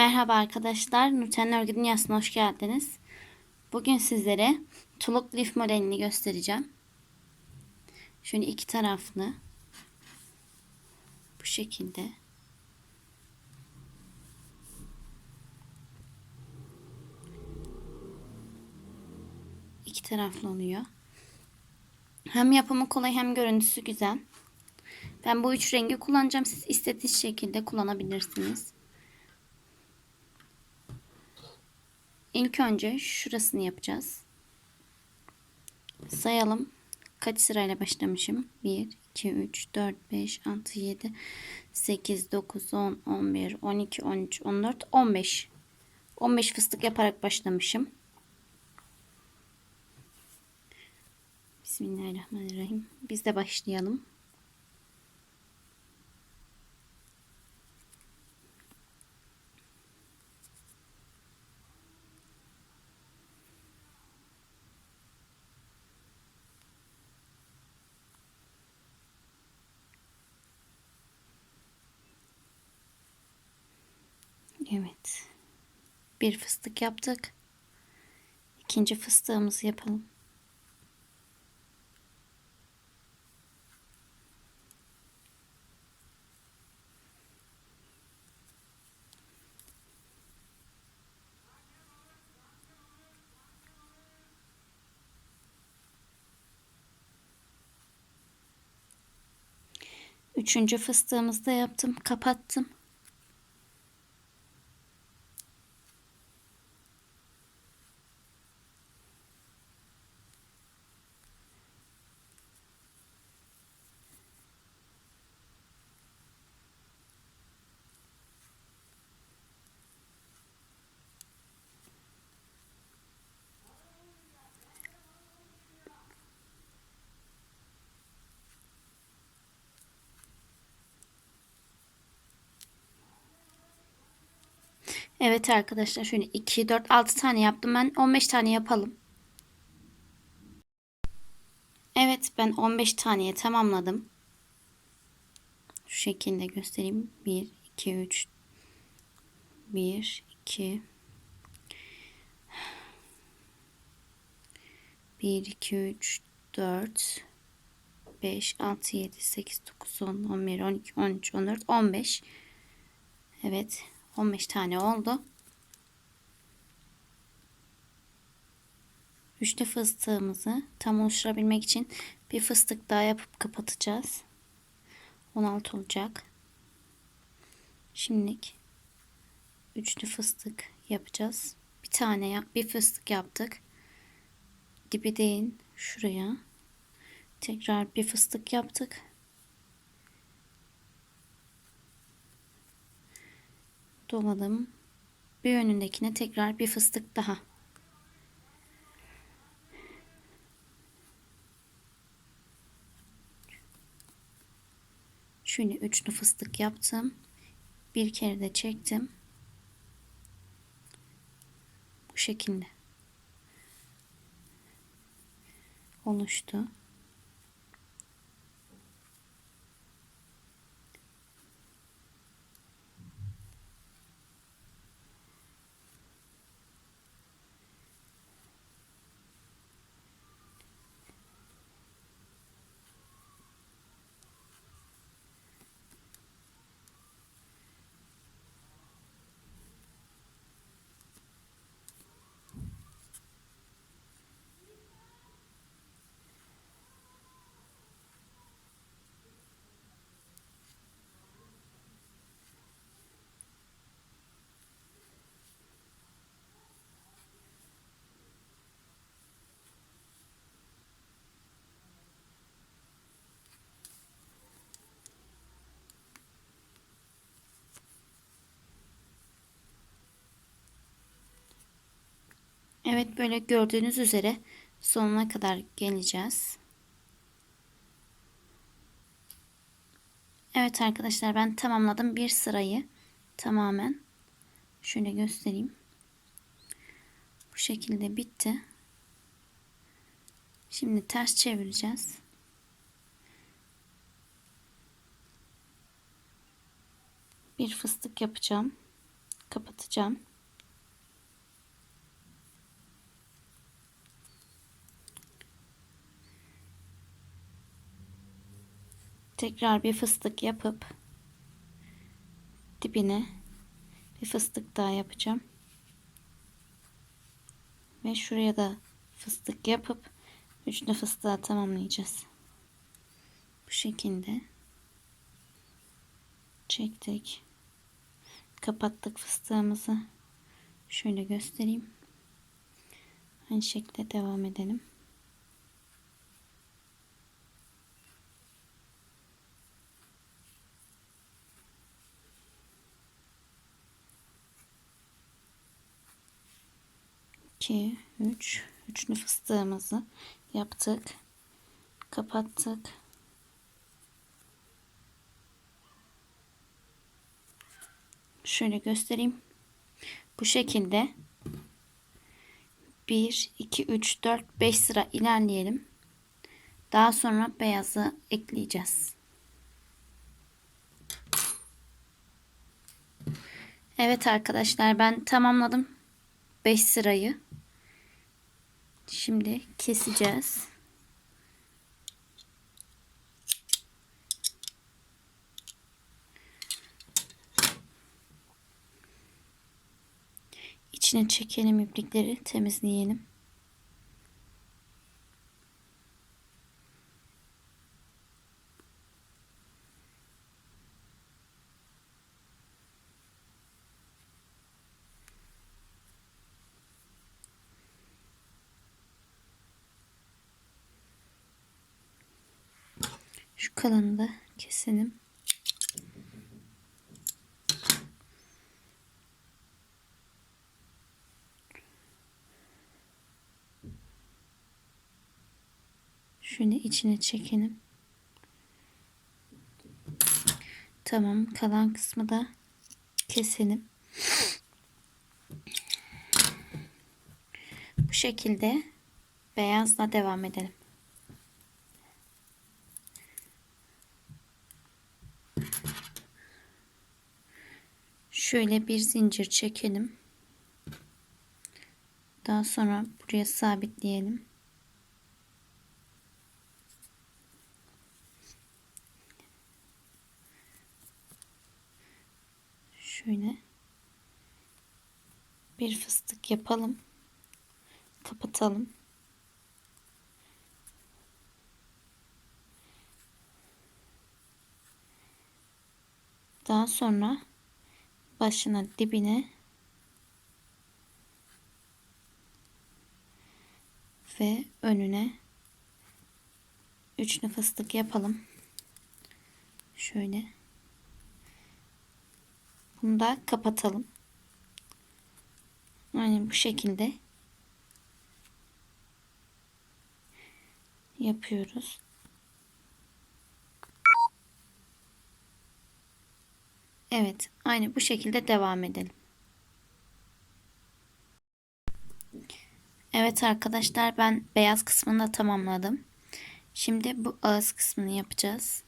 Merhaba arkadaşlar, Nurten Örgü Dünyası'na hoş geldiniz. Bugün sizlere tuluk lif modelini göstereceğim. Şöyle iki taraflı. Bu şekilde. İki taraflı oluyor. Hem yapımı kolay hem görüntüsü güzel. Ben bu üç rengi kullanacağım. Siz istediğiniz şekilde kullanabilirsiniz. İlk önce şurasını yapacağız. Sayalım. Kaç sırayla başlamışım? 1, 2, 3, 4, 5, 6, 7, 8, 9, 10, 11, 12, 13, 14, 15. 15 fıstık yaparak başlamışım. Bismillahirrahmanirrahim. Biz de başlayalım. Evet. Bir fıstık yaptık. İkinci fıstığımızı yapalım. Üçüncü fıstığımızı da yaptım. Kapattım. Evet arkadaşlar şöyle 2, 4, 6 tane yaptım ben. 15 tane yapalım. Evet ben 15 taneye tamamladım. Şu şekilde göstereyim. 1, 2, 3, 1, 2, 1, 2, 3, 4, 5, 6, 7, 8, 9, 10, 11, 12, 13, 14, 15. Evet 15 tane oldu. Üçlü fıstığımızı tam oluşturabilmek için bir fıstık daha yapıp kapatacağız. 16 olacak. Şimdilik üçlü fıstık yapacağız. Bir tane yap, bir fıstık yaptık. Dibi değin şuraya. Tekrar bir fıstık yaptık. Doladım. Bir önündekine tekrar bir fıstık daha. Şöyle üçlü fıstık yaptım. Bir kere de çektim. Bu şekilde oluştu. Evet böyle gördüğünüz üzere sonuna kadar geleceğiz. Evet arkadaşlar ben tamamladım bir sırayı tamamen. Şöyle göstereyim. Bu şekilde bitti. Şimdi ters çevireceğiz. Bir fıstık yapacağım. Kapatacağım. Tekrar bir fıstık yapıp dibine bir fıstık daha yapacağım. Ve şuraya da fıstık yapıp üçlü fıstığa tamamlayacağız. Bu şekilde çektik. Kapattık fıstığımızı. Şöyle göstereyim. Aynı şekilde devam edelim. İki, üç, üçlü fıstığımızı yaptık. Kapattık. Şöyle göstereyim. Bu şekilde 1, 2, 3, 4, 5 sıra ilerleyelim. Daha sonra beyazı ekleyeceğiz. Evet arkadaşlar ben tamamladım 5 sırayı. Şimdi keseceğiz. İçine çekelim iplikleri temizleyelim. Şu kalanı da keselim. Şöyle içine çekelim. Tamam. Kalan kısmı da keselim. Bu şekilde beyazla devam edelim. Şöyle bir zincir çekelim. Daha sonra buraya sabitleyelim. Şöyle bir fıstık yapalım. Kapatalım. Daha sonra başına dibine ve önüne üçlü fıstık yapalım. Şöyle. Bunu da kapatalım. Aynen bu şekilde yapıyoruz. Evet, aynı bu şekilde devam edelim. Evet arkadaşlar ben beyaz kısmını da tamamladım. Şimdi bu ağız kısmını yapacağız.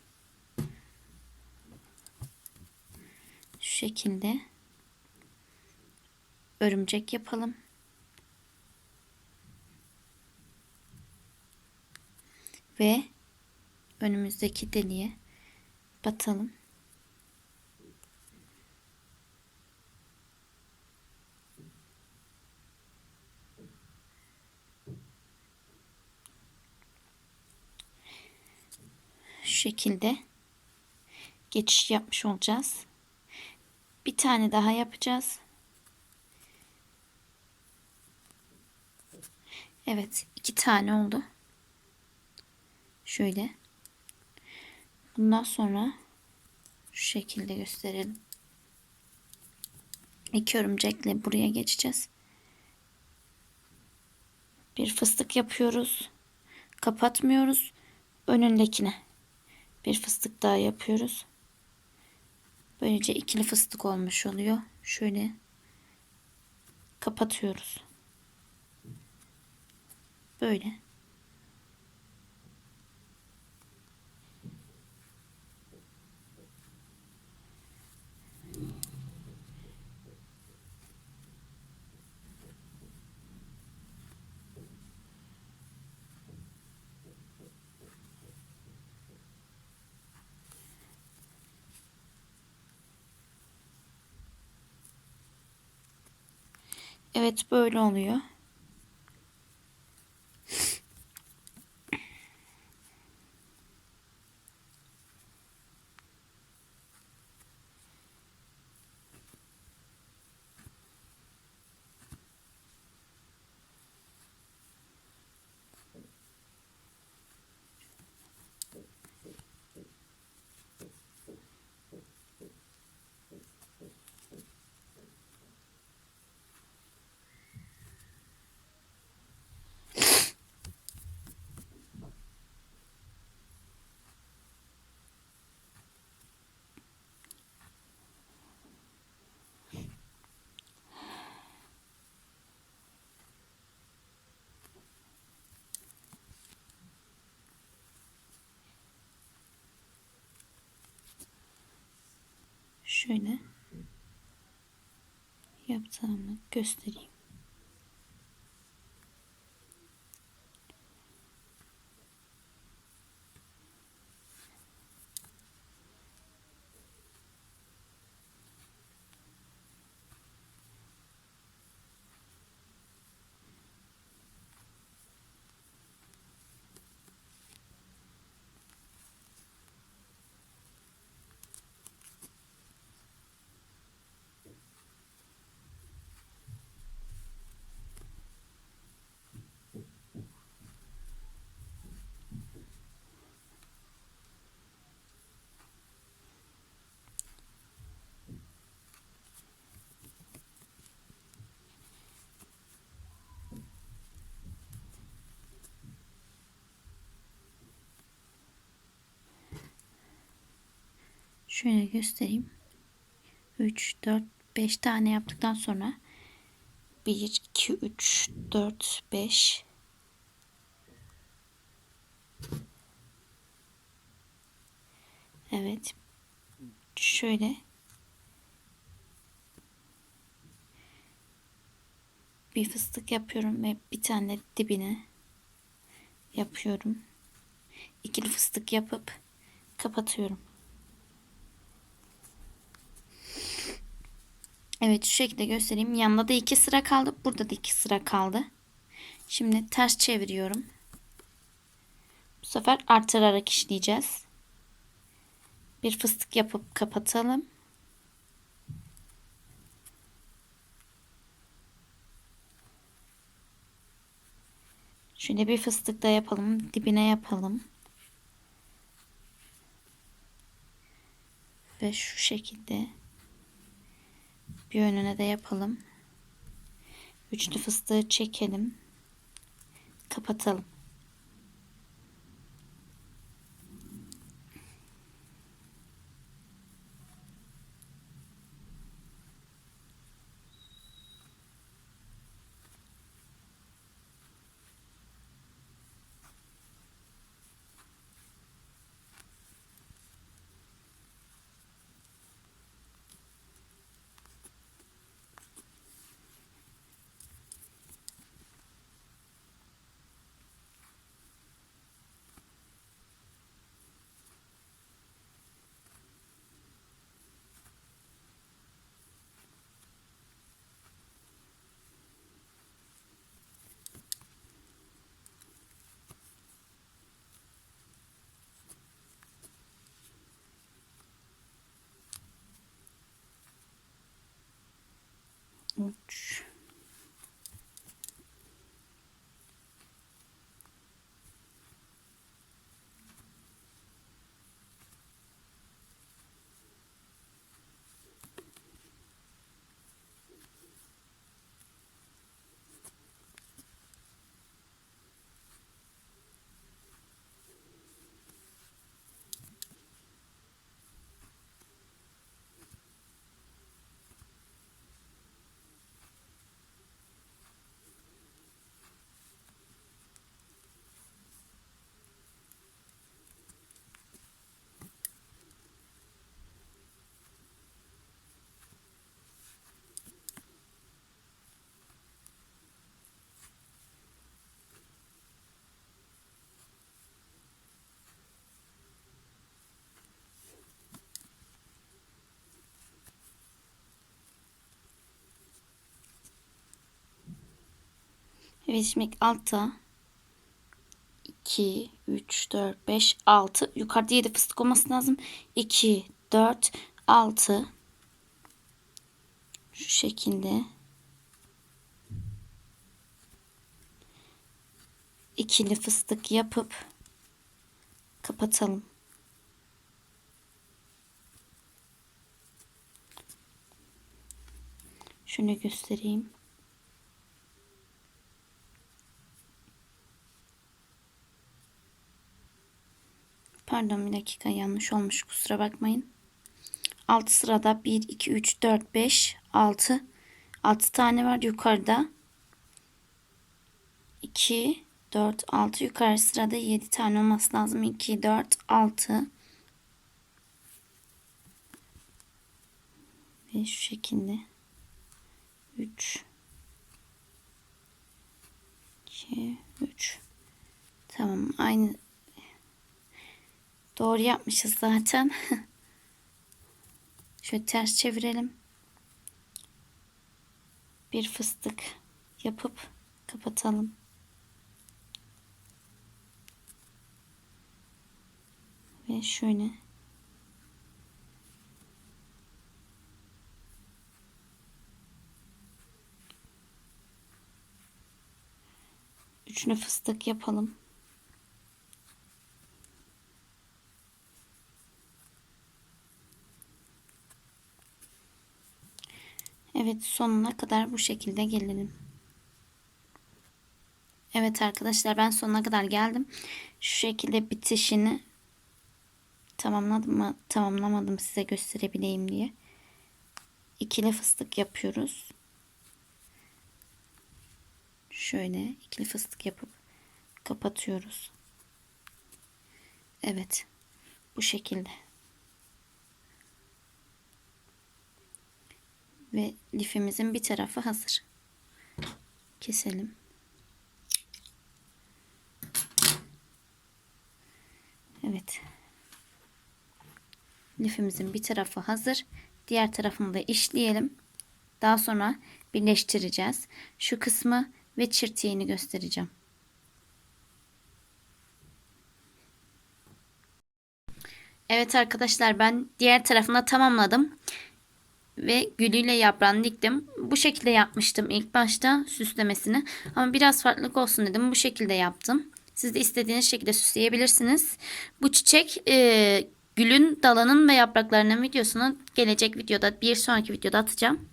Şu şekilde örümcek yapalım. Ve önümüzdeki deliğe batalım. Şu şekilde geçiş yapmış olacağız. Bir tane daha yapacağız. Evet, iki tane oldu. Şöyle. Bundan sonra şu şekilde gösterelim. İki örümcekle buraya geçeceğiz. Bir fıstık yapıyoruz. Kapatmıyoruz. Önündekine bir fıstık daha yapıyoruz. Böylece ikili fıstık olmuş oluyor. Şöyle kapatıyoruz. Böyle. Evet böyle oluyor. Şöyle yaptığımı göstereyim. Şöyle göstereyim. 3, 4, 5 tane yaptıktan sonra 1, 2, 3, 4, 5 Evet. Şöyle bir fıstık yapıyorum ve bir tane dibine yapıyorum. İkili fıstık yapıp kapatıyorum. Evet şu şekilde göstereyim. Yanında da iki sıra kaldı. Burada da iki sıra kaldı. Şimdi ters çeviriyorum. Bu sefer artırarak işleyeceğiz. Bir fıstık yapıp kapatalım. Şöyle bir fıstık da yapalım. Dibine yapalım. Ve şu şekilde bir önüne de yapalım. Üçlü fıstığı çekelim. Kapatalım. Üç. Evet şimdi altta 2, 3, 4, 5, 6. Yukarıda 7 fıstık olması lazım. 2, 4, 6. Şu şekilde. ikili fıstık yapıp kapatalım. Şunu göstereyim. Pardon bir dakika yanlış olmuş kusura bakmayın. 6 sırada 1, 2, 3, 4, 5, 6. 6 tane var yukarıda. 2, 4, 6 yukarı sırada 7 tane olması lazım. 2, 4, 6. Ve şu şekilde. 3 2 3 Tamam aynı doğru yapmışız zaten. Şöyle ters çevirelim. Bir fıstık yapıp kapatalım. Ve şöyle üçlü fıstık yapalım. Evet sonuna kadar bu şekilde gelelim. Evet arkadaşlar ben sonuna kadar geldim. Şu şekilde bitişini tamamladım mı tamamlamadım size gösterebileyim diye. İkili fıstık yapıyoruz. Şöyle ikili fıstık yapıp kapatıyoruz. Evet. Bu şekilde. Ve lifimizin bir tarafı hazır. Keselim. Evet. Lifimizin bir tarafı hazır. Diğer tarafını da işleyelim. Daha sonra birleştireceğiz. Şu kısmı ve çirtiğini göstereceğim. Evet arkadaşlar ben diğer tarafına tamamladım. Ve gülüyle yaprağını diktim. Bu şekilde yapmıştım ilk başta süslemesini. Ama biraz farklılık olsun dedim. Bu şekilde yaptım. Siz de istediğiniz şekilde süsleyebilirsiniz. Bu çiçek e, gülün dalının ve yapraklarının videosunu gelecek videoda bir sonraki videoda atacağım.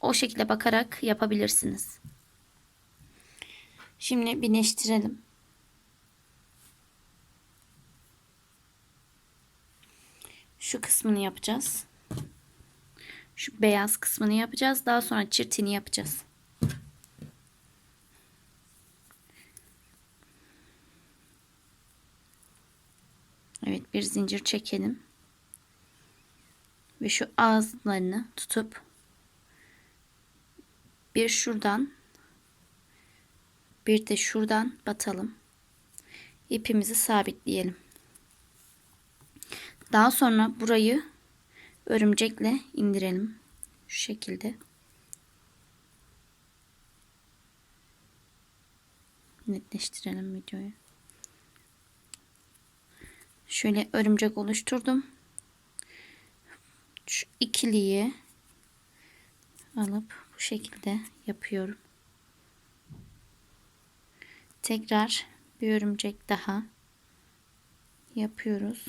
O şekilde bakarak yapabilirsiniz. Şimdi birleştirelim. Şu kısmını yapacağız. Şu beyaz kısmını yapacağız. Daha sonra çirtini yapacağız. Evet bir zincir çekelim. Ve şu ağızlarını tutup bir şuradan bir de şuradan batalım. İpimizi sabitleyelim. Daha sonra burayı örümcekle indirelim. Şu şekilde. Netleştirelim videoyu. Şöyle örümcek oluşturdum. Şu ikiliyi alıp bu şekilde yapıyorum. Tekrar bir örümcek daha yapıyoruz.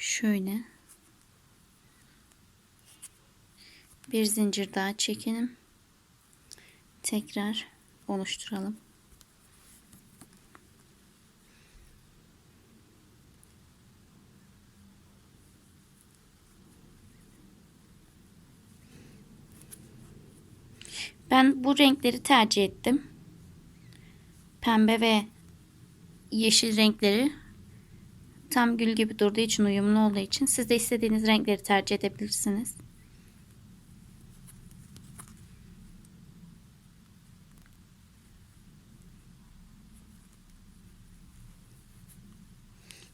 Şöyle bir zincir daha çekelim. Tekrar oluşturalım. Ben bu renkleri tercih ettim. Pembe ve yeşil renkleri tam gül gibi durduğu için uyumlu olduğu için siz de istediğiniz renkleri tercih edebilirsiniz.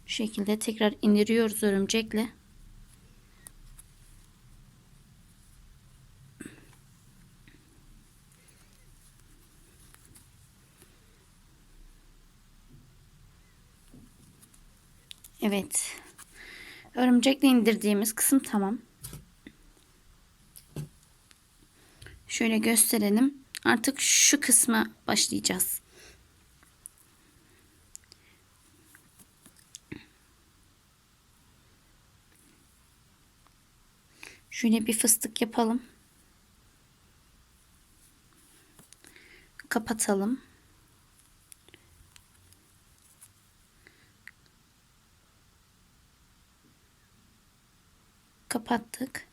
Bu şekilde tekrar indiriyoruz örümcekle. Evet. Örümcekle indirdiğimiz kısım tamam. Şöyle gösterelim. Artık şu kısma başlayacağız. Şöyle bir fıstık yapalım. Kapatalım. Kapattık.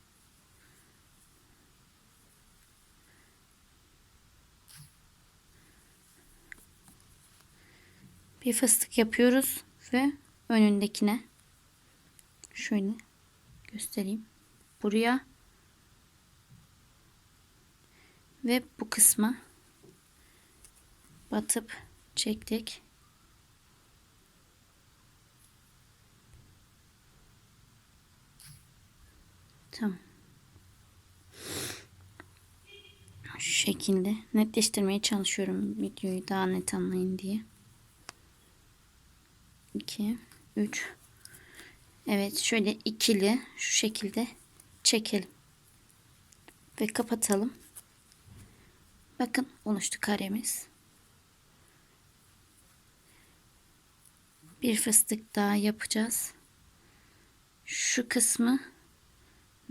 Bir fıstık yapıyoruz ve önündekine şöyle göstereyim. Buraya ve bu kısma batıp çektik. Tamam. Şu şekilde netleştirmeye çalışıyorum videoyu daha net anlayın diye. 2 3 Evet şöyle ikili şu şekilde çekelim. Ve kapatalım. Bakın oluştu karemiz. Bir fıstık daha yapacağız. Şu kısmı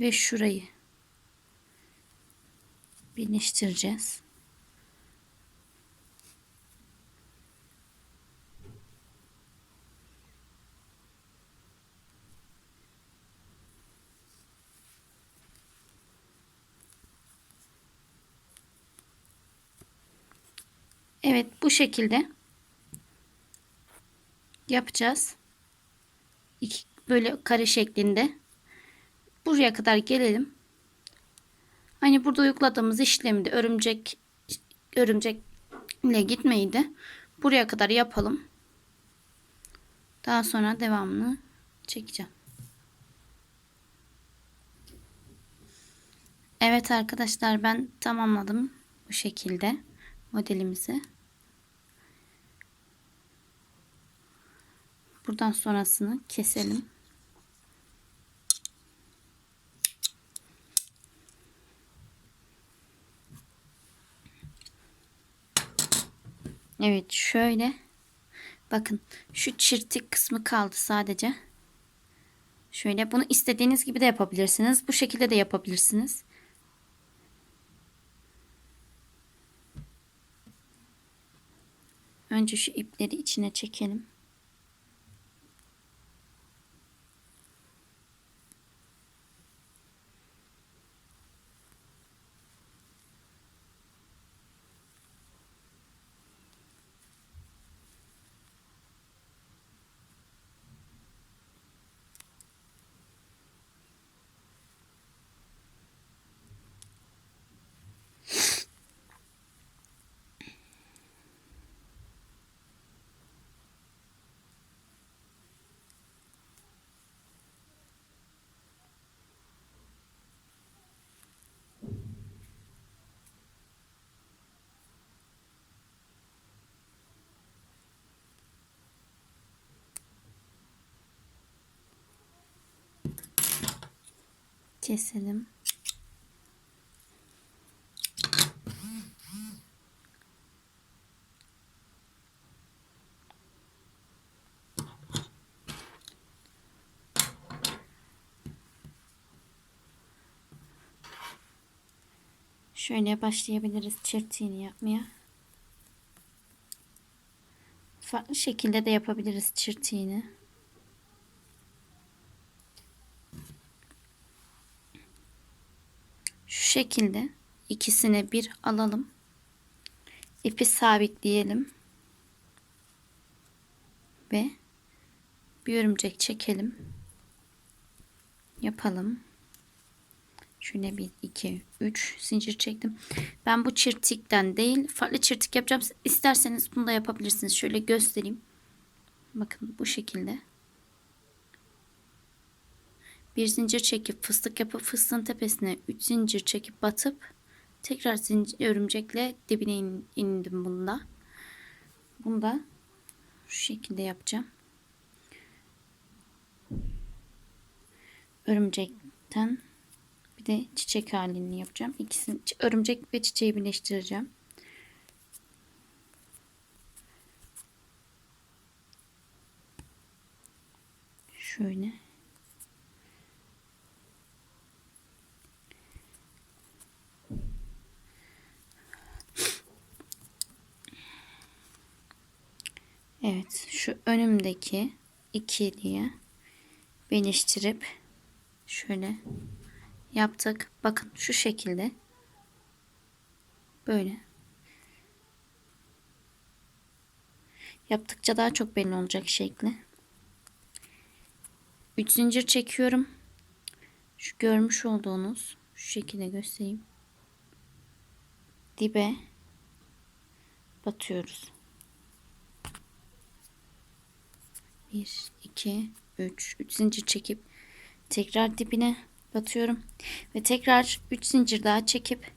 ve şurayı birleştireceğiz. Evet bu şekilde yapacağız. İki, böyle kare şeklinde. Buraya kadar gelelim. Hani burada uyguladığımız işlemde örümcek örümcekle gitmeydi. Buraya kadar yapalım. Daha sonra devamını çekeceğim. Evet arkadaşlar ben tamamladım bu şekilde modelimizi. Buradan sonrasını keselim. Evet şöyle. Bakın şu çirtik kısmı kaldı sadece. Şöyle bunu istediğiniz gibi de yapabilirsiniz. Bu şekilde de yapabilirsiniz. Önce şu ipleri içine çekelim. Keselim. Şöyle başlayabiliriz çirtiğini yapmaya. Farklı şekilde de yapabiliriz. Şu şekilde ikisini bir alalım. İpi sabitleyelim. Ve bir örümcek çekelim. Yapalım. Şöyle bir, iki, üç zincir çektim. Ben bu çirtikten değil farklı çirtik yapacağım. İsterseniz bunu da yapabilirsiniz. Şöyle göstereyim. Bakın bu şekilde. Bir zincir çekip fıstık yapıp fıstığın tepesine 3 zincir çekip batıp tekrar zincir örümcekle dibine in, indim bunda. Bunu da şu şekilde yapacağım. örümcekten bir de çiçek halini yapacağım. İkisini örümcek ve çiçeği birleştireceğim. Şöyle. Evet, şu önümdeki ikiliye birleştirip şöyle yaptık. Bakın şu şekilde. Böyle. Yaptıkça daha çok belli olacak şekli. 3 zincir çekiyorum. Şu görmüş olduğunuz şu şekilde göstereyim. Dibe batıyoruz. 1 2 3 3 zincir çekip tekrar dibine batıyorum ve tekrar 3 zincir daha çekip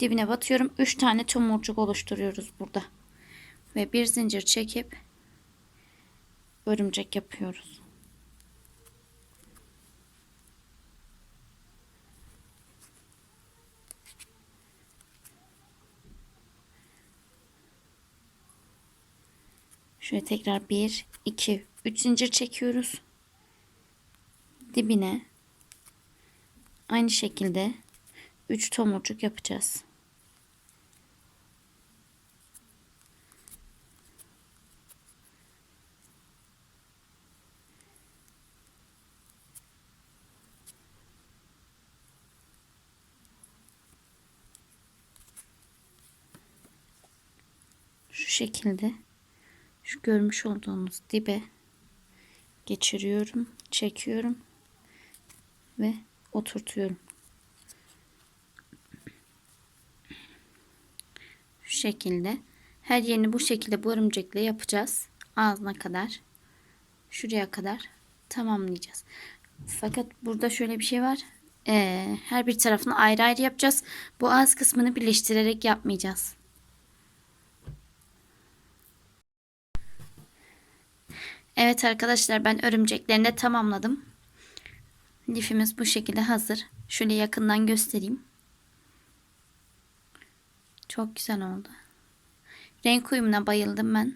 dibine batıyorum. 3 tane tomurcuk oluşturuyoruz burada. Ve bir zincir çekip örümcek yapıyoruz. Şöyle tekrar 1 2 3 zincir çekiyoruz. Dibine aynı şekilde 3 tomurcuk yapacağız. Şu şekilde şu görmüş olduğunuz dibe geçiriyorum, çekiyorum ve oturtuyorum. Şu şekilde her yerini bu şekilde bu örümcekle yapacağız. Ağzına kadar şuraya kadar tamamlayacağız. Fakat burada şöyle bir şey var. Ee, her bir tarafını ayrı ayrı yapacağız. Bu ağız kısmını birleştirerek yapmayacağız. Evet arkadaşlar ben örümceklerini de tamamladım. Lifimiz bu şekilde hazır. Şöyle yakından göstereyim. Çok güzel oldu. Renk uyumuna bayıldım ben.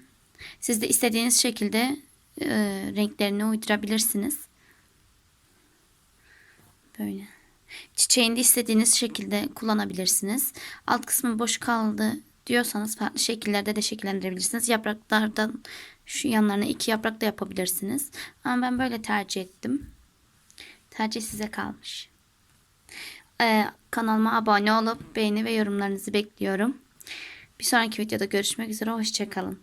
Siz de istediğiniz şekilde e, renklerini uydurabilirsiniz. Böyle. Çiçeğini de istediğiniz şekilde kullanabilirsiniz. Alt kısmı boş kaldı diyorsanız farklı şekillerde de şekillendirebilirsiniz. Yapraklardan şu yanlarına iki yaprak da yapabilirsiniz. Ama ben böyle tercih ettim. Tercih size kalmış. Ee, kanalıma abone olup beğeni ve yorumlarınızı bekliyorum. Bir sonraki videoda görüşmek üzere. Hoşçakalın.